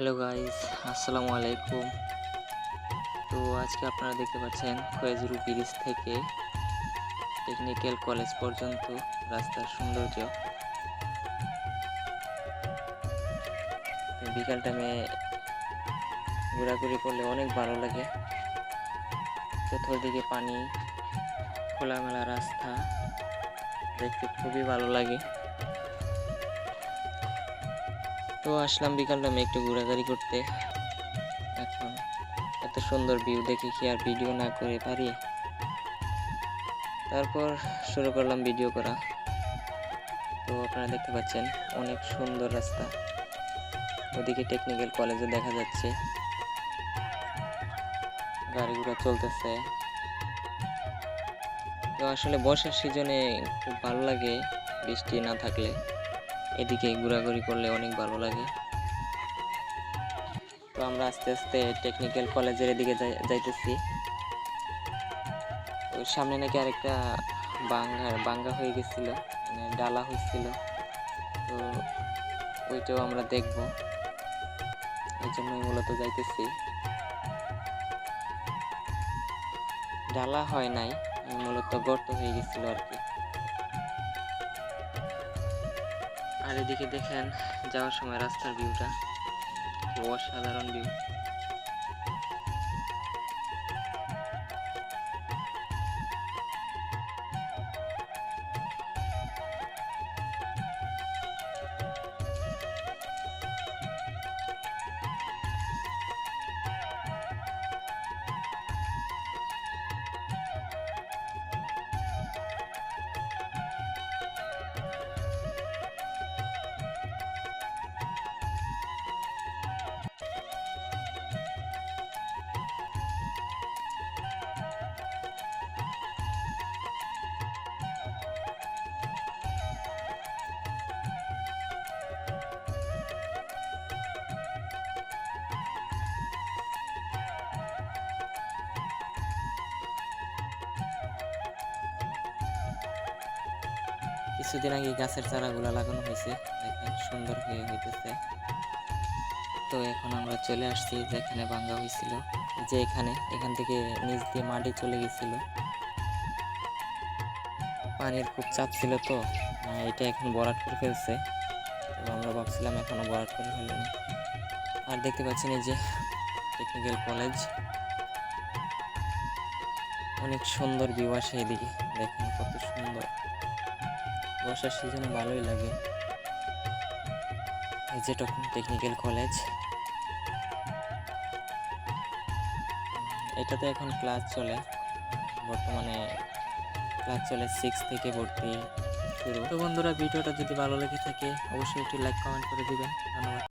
Hello guys, আসসালামু আলাইকুম। তো আজকে আপনারা দেখতে পাচ্ছেন খয়েজুরু ব্রিজ থেকে টেকনিক্যাল কলেজ পর্যন্ত রাস্তার সৌন্দর্য। বিকাল টাইমে ঘোরাঘুরি করলে অনেক ভালো লাগে। চতুর্দিকে পানি, খোলামেলা রাস্তা, দেখতে খুবই ভালো লাগে। তো আসলাম বিকাল টাইমে একটু ঘোরাঘুরি করতে। এখন এত সুন্দর ভিউ দেখে কি আর ভিডিও না করে পারি? তারপর শুরু করলাম ভিডিও করা। তো আপনারা দেখতে পাচ্ছেন, অনেক সুন্দর রাস্তা। ওদিকে টেকনিক্যাল কলেজে দেখা যাচ্ছে। গাড়িগুলো চলতেছে। তো আসলে বর্ষার সিজনে খুব ভালো লাগে বৃষ্টি না থাকলে। এদিকে ঘোরাঘুরি করলে অনেক ভালো লাগে। তো আমরা আস্তে আস্তে টেকনিক্যাল কলেজের এদিকে যাইতেছি। তো সামনে নাকি আরেকটা বাঙ্গা বাঙ্গা হয়ে গেছিল মানে ডালা হয়েছিল। তো ওইটাও আমরা দেখব। এই জন্যই মূলত যাইতেছি। ডালা হয় নাই, মূলত গর্ত হয়ে গেছিল আর কি। আর এদিকে দেখেন যাওয়ার সময় রাস্তার ভিউটা অসাধারণ ভিউ কিছুদিন আগে গাছের চারাগুলো লাগানো হয়েছে। দেখেন, সুন্দর হয়ে হইতেছে। তো এখন আমরা চলে আসছি যেখানে ভাঙ্গা হয়েছিল। যে এখানে, এখান থেকে নিচ দিয়ে মাটি চলে গেছিল। পানির খুব চাপ ছিল তো এটা এখন বরাট করে ফেলছে। তো আমরা ভাবছিলাম এখনও বরাট করে ফেলেনি আর দেখতে পাচ্ছেন এই যে টেকনিক্যাল কলেজ অনেক সুন্দর আসে এদিকে। দেখেন কত সুন্দর। বর্ষার সিজনে ভালোই লাগে। এই যে তখন টেকনিক্যাল কলেজ এটাতে এখন ক্লাস চলে। বর্তমানে ক্লাস চলে সিক্স থেকে ভর্তি শুরু। তো বন্ধুরা, ভিডিওটা যদি ভালো লেগে থাকে, অবশ্যই একটি লাইক কমেন্ট করে দিবেন। ধন্যবাদ।